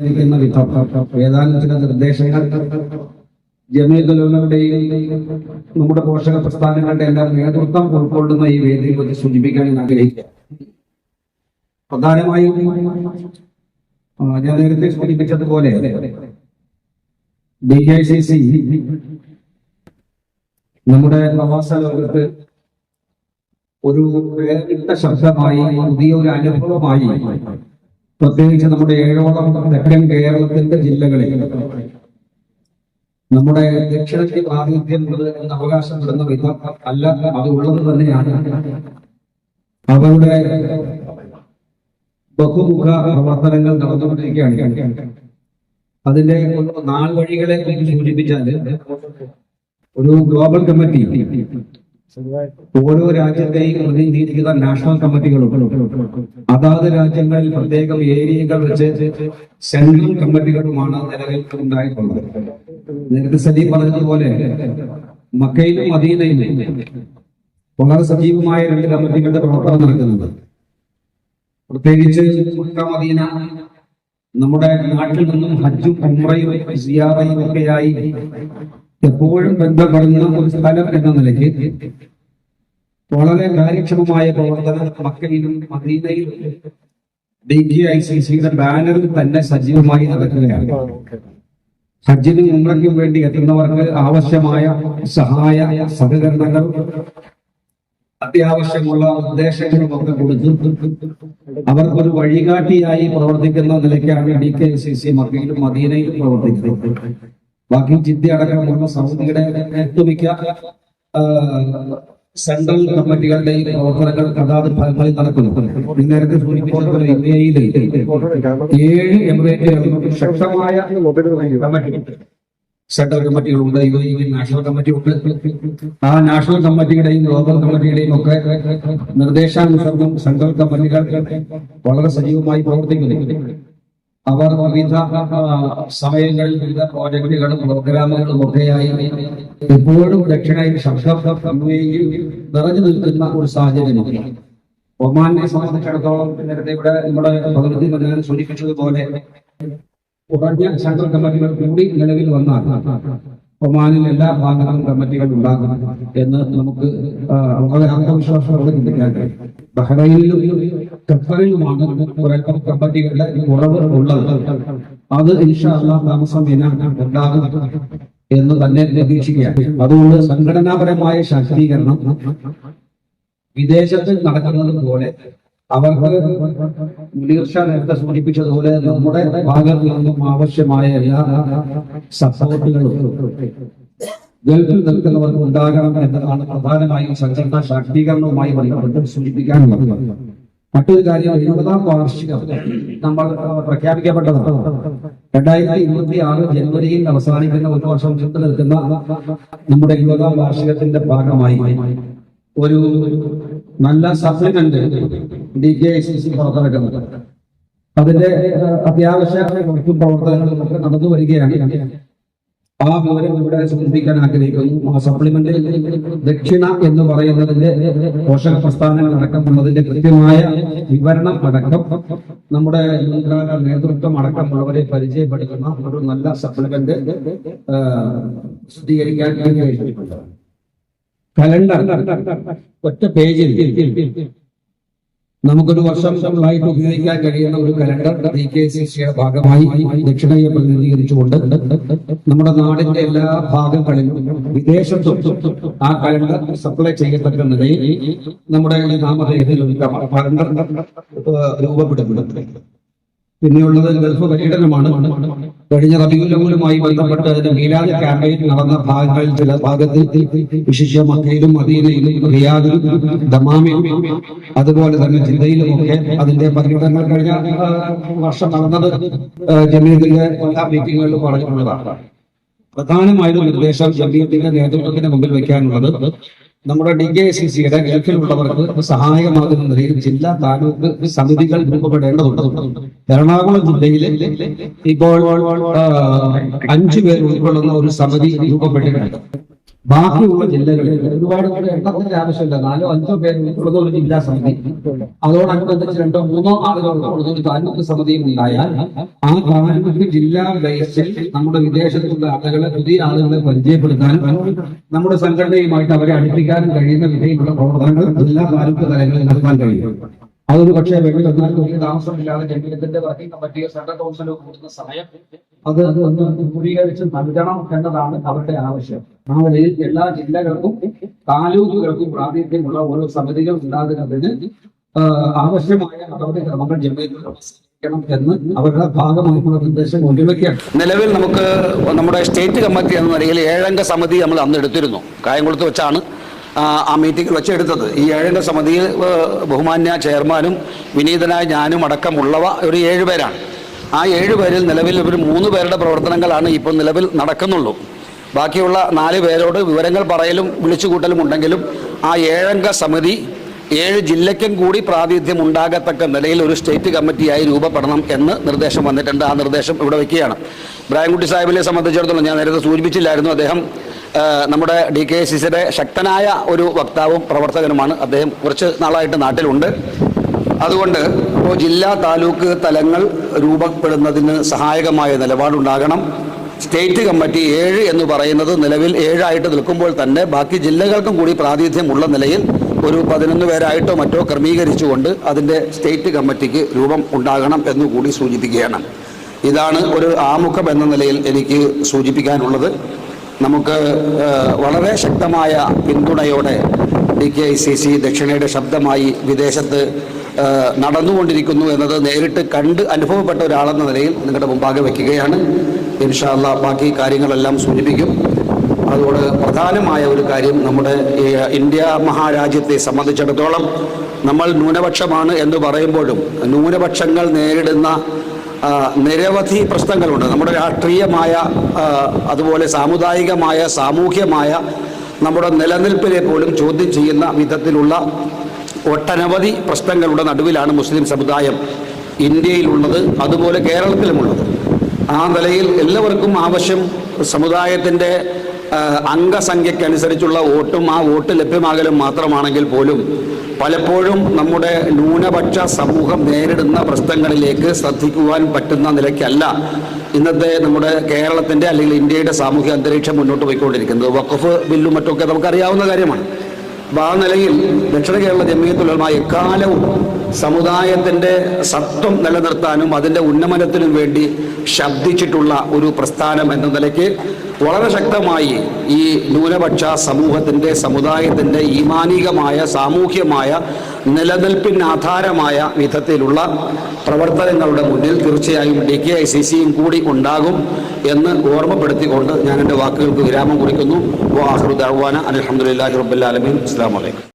ഇരിക്കുന്ന വിധം. നിർദ്ദേശങ്ങൾ ജമീയത്തുകളുടെയും നമ്മുടെ പോഷക പ്രസ്ഥാനങ്ങളുടെ എല്ലാം നേതൃത്വം ഉൾക്കൊള്ളുന്ന ഈ വേദിയെ കുറിച്ച് സൂചിപ്പിക്കാൻ ഞാൻ ആഗ്രഹിക്കുക. പ്രധാനമായും ഞാൻ നേരത്തെ സൂചിപ്പിച്ചതുപോലെ ഡി കെ സി സി നമ്മുടെ പ്രവാസ ലോകത്ത് ഒരു വേറിട്ട ശബ്ദമായി പുതിയ ഒരു അനുഭവമായി പ്രത്യേകിച്ച് നമ്മുടെ ഏഴോളം തെക്കൻ കേരളത്തിന്റെ ജില്ലകളിൽ. നമ്മുടെ ദക്ഷിണയ്ക്ക് പ്രാതിനിധ്യം ഉള്ളത് എന്ന് അവകാശപ്പെടുന്ന വിധം അല്ല അത് ഉള്ളത് തന്നെയാണ്. അവരുടെ ബഹുമുഖ പ്രവർത്തനങ്ങൾ നടന്നുകൊണ്ടിരിക്കുകയാണ്. അതിന്റെ നാൾ വഴികളെ കുറിച്ച് സൂചിപ്പിച്ചാൽ ഒരു ഗ്ലോബൽ കമ്മിറ്റി ഓരോ രാജ്യത്തെയും പ്രതിനിധീകരിക്കുന്ന നാഷണൽ കമ്മിറ്റികളും അതാത് രാജ്യങ്ങളിൽ പ്രത്യേകം ഏരിയകൾ വെച്ച് സെൻട്രൽ കമ്മിറ്റികളുമാണ് നിലവിൽ ഉണ്ടായിട്ടുള്ളത്. നേരത്തെ സലീം പറഞ്ഞതുപോലെ മക്കയിലും മദീനയിലും വളരെ സജീവമായ രണ്ട് കമ്മിറ്റികളുടെ പ്രവർത്തനം നടക്കുന്നുണ്ട്. പ്രത്യേകിച്ച് മക്ക മദീന നമ്മുടെ നാട്ടിൽ നിന്നും ഹജ്ജും ഉംറയും സിയാറയും ഒക്കെയായി എപ്പോഴും ബന്ധപ്പെടുന്ന ഒരു സ്ഥലം എന്ന നിലയ്ക്ക് വളരെ കാര്യക്ഷമമായ പ്രവർത്തനം മക്കയിലും മദീനയിലും ഡി ജി ഐ സി സിയുടെ ബാനറിൽ തന്നെ സജീവമായി നടക്കുകയാണ്. ഹജ്ജിനും ഉംറയ്ക്കും വേണ്ടി എത്തുന്നവർക്ക് ആവശ്യമായ സഹായ സഹകരണങ്ങൾ അത്യാവശ്യമുള്ള നിർദ്ദേശങ്ങളും ഒക്കെ കൊടുത്ത് അവർക്കൊരു വഴികാട്ടിയായി പ്രവർത്തിക്കുന്ന നിലയ്ക്കാണ് ഡി കെ സി സി മക്കയിലും മദീനയിലും പ്രവർത്തിക്കുന്നത്. ബാക്കി ജിദ്ദ അടക്കമുള്ള സൗദിയുടെ ഒട്ടുമിക്ക സെൻട്രൽ കമ്മിറ്റികളുടെ പ്രവർത്തനങ്ങൾ അതാത് ഫലമായി നടക്കുന്നു. നേരത്തെ സൂചിപ്പിച്ചതുപോലെ ഇന്ത്യയിൽ ഏഴ് എമിറേറ്റുകളും ശക്തമായ സെൻട്രൽ കമ്മിറ്റികളുണ്ട് യു എ നാഷണൽ കമ്മിറ്റി ഉണ്ട്. ആ നാഷണൽ കമ്മിറ്റിയുടെയും ഗ്ലോബൽ കമ്മിറ്റിയുടെയും ഒക്കെ നിർദ്ദേശാനുസരണം സെൻട്രൽ കമ്മിറ്റികൾ വളരെ സജീവമായി പ്രവർത്തിക്കുന്നു. അവർ വിവിധ സമയങ്ങളിൽ വിവിധ പ്രോജക്റ്റുകളും പ്രോഗ്രാമുകളും ഒക്കെയായി എപ്പോഴും ദക്ഷിണയിൽ ശബ്ദം നിറഞ്ഞു നിൽക്കുന്ന ഒരു സാഹചര്യമാണ് ഒമാനെ സംബന്ധിച്ചിടത്തോളം നേരത്തെ ഇവിടെ നമ്മുടെ പ്രകൃതി മന്ത്രി സൂചിപ്പിച്ചതുപോലെ കുറഞ്ഞ സെൻട്രൽ കമ്മിറ്റികൾ കൂടി നിലവിൽ വന്നാൽ ഒമാനിൽ എല്ലാ ഭാഗങ്ങളും കമ്മിറ്റികൾ ഉണ്ടാകും എന്ന് നമുക്ക് വളരെ ആത്മവിശ്വാസത്തോടെ ചിന്തിക്കാൻ കഴിയും. ബഹ്റൈനിലും ഖത്തറിലുമാണ് കുറേക്കം കമ്മിറ്റികളുടെ കുറവ് ഉള്ളത്. അത് ഇൻഷാല്ല താമസമേന ഉണ്ടാകും എന്ന് തന്നെ പ്രതീക്ഷിക്കുകയാണ്. അതുകൊണ്ട് സംഘടനാപരമായ ശാക്തീകരണം വിദേശത്ത് നടക്കുന്നത് പോലെ അവർക്ക് മുനീർഷ നേരത്തെ സൂചിപ്പിച്ചതുപോലെ നമ്മുടെ ഭാഗത്ത് നിന്നും ആവശ്യമായ എല്ലാ സപ്പോർട്ടുകളും ഗൾഫിൽ നിൽക്കുന്നവർക്ക് ഉണ്ടാകണം എന്നതാണ് പ്രധാനമായും സംഘടനാ ശാക്തീകരണവുമായി ബന്ധപ്പെട്ട് സൂചിപ്പിക്കാനുള്ളത്. മറ്റൊരു കാര്യം എഴുപതാം വാർഷികം നമ്മൾ പ്രഖ്യാപിക്കപ്പെട്ടത് രണ്ടായിരത്തി ഇരുപത്തി ആറ് ജനുവരിയിൽ അവസാനിക്കുന്ന ഒരു വർഷം ചുറ്റു നിൽക്കുന്ന നമ്മുടെ എഴുപതാം വാർഷികത്തിന്റെ ഭാഗമായി ഒരു നല്ല supplement D K I C C പുറത്തിറക്കുന്നത് അതിന്റെ അത്യാവശ്യ അത്യാവശ്യ പ്രവർത്തനങ്ങൾ നമുക്ക് നടന്നു വരികയാണ്. ആ വിവരം ഇവിടെ സൂചിപ്പിക്കാൻ ആഗ്രഹിക്കുന്നു. ആ സപ്ലിമെന്റ് ദക്ഷിണ എന്ന് പറയുന്നതിന്റെ പോഷക പ്രസ്ഥാനങ്ങൾ അടക്കമുള്ളതിന്റെ കൃത്യമായ വിവരണം അടക്കം നമ്മുടെ മുൻകാല നേതൃത്വം അടക്കമുള്ളവരെ പരിചയപ്പെടുത്തുന്ന ഒരു നല്ല സപ്ലിമെന്റ് സ്ഥിരീകരിക്കാൻ കഴിഞ്ഞിട്ടുണ്ട് കലണ്ടർ ഒറ്റ പേജിൽ നമുക്കൊരു വർഷം ഫുള്ളായിട്ട് ഉപയോഗിക്കാൻ കഴിയുന്ന ഒരു കലണ്ടർ ഡി കെ സി സിയുടെ ഭാഗമായി ദക്ഷിണയെ പ്രതിനിധീകരിച്ചുകൊണ്ട് നമ്മുടെ നാടിന്റെ എല്ലാ ഭാഗങ്ങളിലും വിദേശത്തും ആ കലണ്ടർ സപ്ലൈ ചെയ്യത്തക്ക നിലയിൽ നമ്മുടെ നാമധേയത്തിൽ ഒരു കലണ്ടർ രൂപപ്പെടുന്നുണ്ട് പിന്നെയുള്ളത് ഗൾഫ് പര്യടനമാണ്. കഴിഞ്ഞ റബിയുലവുമായി ബന്ധപ്പെട്ട് അതിന്റെ മീലാദ് ക്യാമ്പയിൻ നടന്ന ഭാഗങ്ങളിൽ ചില ഭാഗത്തിൽ വിശിഷ്യ മക്കയിലും മദീനയിലും റിയാദിലും ദമാമിലും അതുപോലെ തന്നെ ജില്ലയിലും ഒക്കെ അതിന്റെ പര്യടനങ്ങൾ കഴിഞ്ഞ വർഷം നടന്നത് ജമീദിന്റെ എല്ലാ മീറ്റിങ്ങുകളിലും പറഞ്ഞിട്ടുള്ളതാണ്. പ്രധാനമായൊരു നിർദ്ദേശം ജമീയത്തിന്റെ നേതൃത്വത്തിന് മുമ്പിൽ വെക്കാനുള്ളത് നമ്മുടെ ഡി കെ സി സിയുടെ ഗൾഫിലുള്ളവർക്ക് സഹായമാകുന്ന നിലയിൽ ജില്ലാ താലൂക്ക് സമിതികൾ രൂപപ്പെടേണ്ടതുണ്ട്. എറണാകുളം ജില്ലയിൽ ഇപ്പോൾ അഞ്ചു പേർ ഉൾക്കൊള്ളുന്ന ഒരു സമിതി രൂപപ്പെട്ടിട്ടുണ്ട്. ബാക്കിയുള്ള ജില്ലകളിൽ ഒരുപാട് പേര് എണ്ണത്തിന്റെ ആവശ്യമില്ല. നാലോ അഞ്ചോ പേര് കൊടുതോട് ജില്ലാ സമിതി. അതോടനുബന്ധിച്ച് രണ്ടോ മൂന്നോ ആളുകൾ കൊടുതോട് താലൂക്ക് സമിതിയും ഉണ്ടായാൽ ആ താലൂക്ക് ജില്ലാ ബേസിൽ നമ്മുടെ വിദേശത്തുള്ള ആളുകളെ പുതിയ ആളുകളെ പരിചയപ്പെടുത്താൻ നമ്മുടെ സംഘടനയുമായിട്ട് അവരെ അടുപ്പിക്കാനും കഴിയുന്ന വിധയിലുള്ള പ്രവർത്തനങ്ങൾ ജില്ലാ താലൂക്ക് തലങ്ങളിൽ നടത്താൻ കഴിയും. അതൊരു പക്ഷേ താമസമില്ലാതെ ജമീയത്തിന്റെ വർക്കിംഗ് കമ്മിറ്റിയോ സെൻട്രൽ കൗൺസിലോ കൂടുന്ന സമയം അത് ഒന്ന് ദൂരീകരിച്ച് നൽകണം എന്നതാണ് അവരുടെ ആവശ്യം. ആ എല്ലാ ജില്ലകൾക്കും താലൂക്കുകൾക്കും പ്രാതിനിധ്യമുള്ള ഓരോ സമിതികൾ ഉണ്ടാകുന്നതിന് ആവശ്യമായ നടപടിക്രമങ്ങൾ ക്രമങ്ങൾ എന്ന് അവരുടെ നിലവിൽ നമുക്ക് നമ്മുടെ സ്റ്റേറ്റ് കമ്മിറ്റി എന്ന നിലയിൽ ഏഴംഗ സമിതി നമ്മൾ അന്ന് എടുത്തിരുന്നു. കായംകുളത്ത് വെച്ചാണ്. ആ, മീറ്റിംഗിൽ വെച്ചെടുത്തത്. ഈ ഏഴംഗ സമിതിയിൽ ബഹുമാന്യ ചെയർമാനും വിനീതനായ ഞാനും അടക്കമുള്ളവ ഒരു ഏഴുപേരാണ് ആ ഏഴുപേരിൽ നിലവിൽ ഒരു മൂന്ന് പേരുടെ പ്രവർത്തനങ്ങളാണ് ഇപ്പോൾ നിലവിൽ നടക്കുന്നുള്ളൂ. ബാക്കിയുള്ള നാല് പേരോട് വിവരങ്ങൾ പറയലും വിളിച്ചുകൂട്ടലും ഉണ്ടെങ്കിലും ആ ഏഴംഗ സമിതി ഏഴ് ജില്ലയ്ക്കും കൂടി പ്രാതിനിധ്യം ഉണ്ടാകത്തക്ക നിലയിൽ ഒരു സ്റ്റേറ്റ് കമ്മിറ്റിയായി രൂപപ്പെടണം എന്ന് നിർദ്ദേശം വന്നിട്ടുണ്ട്. ആ നിർദ്ദേശം ഇവിടെ വയ്ക്കുകയാണ് ഇബ്രാഹിംകുട്ടി സാഹിബിനെ സംബന്ധിച്ചിടത്തോളം ഞാൻ നേരത്തെ സൂചിപ്പിച്ചില്ലായിരുന്നു. അദ്ദേഹം നമ്മുടെ ഡി കെ സിസിയുടെ സിയുടെ ശക്തനായ ഒരു വക്താവും പ്രവർത്തകനുമാണ്. അദ്ദേഹം കുറച്ച് നാളായിട്ട് നാട്ടിലുണ്ട്. അതുകൊണ്ട് ഇപ്പോൾ ജില്ലാ താലൂക്ക് തലങ്ങൾ രൂപപ്പെടുന്നതിന് സഹായകമായ നിലപാടുണ്ടാകണം. സ്റ്റേറ്റ് കമ്മിറ്റി ഏഴ് എന്ന് പറയുന്നത് നിലവിൽ ഏഴായിട്ട് നിൽക്കുമ്പോൾ തന്നെ ബാക്കി ജില്ലകൾക്കും കൂടി പ്രാതിനിധ്യമുള്ള നിലയിൽ ഒരു പതിനൊന്ന് പേരായിട്ടോ മറ്റോ ക്രമീകരിച്ചുകൊണ്ട് അതിന്റെ സ്റ്റേറ്റ് കമ്മിറ്റിക്ക് രൂപം ഉണ്ടാകണം എന്നുകൂടി സൂചിപ്പിക്കുകയാണ്. ഇതാണ് ഒരു ആമുഖം എന്ന നിലയിൽ എനിക്ക് സൂചിപ്പിക്കാനുള്ളത്. നമുക്ക് വളരെ ശക്തമായ പിന്തുണയോടെ D K I C C ദക്ഷിണയുടെ ശബ്ദമായി വിദേശത്ത് നടന്നുകൊണ്ടിരിക്കുന്നു എന്നത് നേരിട്ട് കണ്ട് അനുഭവപ്പെട്ട ഒരാളെന്ന നിലയിൽ നിങ്ങളുടെ മുമ്പാകെ വയ്ക്കുകയാണ്. ഇൻഷാല്ല ബാക്കി കാര്യങ്ങളെല്ലാം സൂചിപ്പിക്കും. അതോട് പ്രധാനമായ ഒരു കാര്യം നമ്മുടെ ഇന്ത്യ മഹാരാജ്യത്തെ സംബന്ധിച്ചിടത്തോളം നമ്മൾ ന്യൂനപക്ഷമാണ് എന്ന് പറയുമ്പോഴും ന്യൂനപക്ഷങ്ങൾ നേരിടുന്ന നിരവധി പ്രശ്നങ്ങളുണ്ട്. നമ്മുടെ രാഷ്ട്രീയമായ അതുപോലെ സാമുദായികമായ സാമൂഹ്യമായ നമ്മുടെ നിലനിൽപ്പിനെ പോലും ചോദ്യം ചെയ്യുന്ന വിധത്തിലുള്ള ഒട്ടനവധി പ്രശ്നങ്ങളുടെ നടുവിലാണ് മുസ്ലിം സമുദായം ഇന്ത്യയിലുള്ളത് അതുപോലെ കേരളത്തിലുമുള്ളത്. ആ നിലയിൽ എല്ലാവർക്കും ആവശ്യം സമുദായത്തിന്റെ അംഗസംഖ്യക്കനുസരിച്ചുള്ള വോട്ടും ആ വോട്ട് ലഭ്യമാകലും മാത്രമാണെങ്കിൽ പോലും പലപ്പോഴും നമ്മുടെ ന്യൂനപക്ഷ സമൂഹം നേരിടുന്ന പ്രശ്നങ്ങളിലേക്ക് ശ്രദ്ധിക്കുവാൻ പറ്റുന്ന നിലയ്ക്കല്ല ഇന്നത്തെ നമ്മുടെ കേരളത്തിന്റെ അല്ലെങ്കിൽ ഇന്ത്യയുടെ സാമൂഹ്യ അന്തരീക്ഷം മുന്നോട്ട് പോയിക്കൊണ്ടിരിക്കുന്നത്. വഖഫ് ബില്ലും മറ്റുമൊക്കെ നമുക്കറിയാവുന്ന കാര്യമാണ്. അപ്പോൾ ആ നിലയിൽ ദക്ഷിണ കേരള ജമീയത്തുലമ എക്കാലവും സമുദായത്തിന്റെ സത്വം നിലനിർത്താനും അതിന്റെ ഉന്നമനത്തിനും വേണ്ടി ശബ്ദിച്ചിട്ടുള്ള ഒരു പ്രസ്ഥാനം എന്ന നിലയ്ക്ക് വളരെ ശക്തമായി ഈ ന്യൂനപക്ഷ സമൂഹത്തിന്റെ സമുദായത്തിന്റെ ഈമാനികമായ സാമൂഹ്യമായ നിലനിൽപ്പിന് ആധാരമായ വിധത്തിലുള്ള പ്രവർത്തനങ്ങളുടെ മുന്നിൽ തീർച്ചയായും ഡി കെ ഐ സി സിയും കൂടി ഉണ്ടാകും എന്ന് ഓർമ്മപ്പെടുത്തിക്കൊണ്ട് ഞാൻ എന്റെ വാക്കുകൾക്ക് വിരാമം കുറിക്കുന്നു. വാഹൃദ് അഹ്വാന അലഹമുല്ലാഹി റബ്ബുല്ലാലമീൻ അസ്സാം വലൈക്കും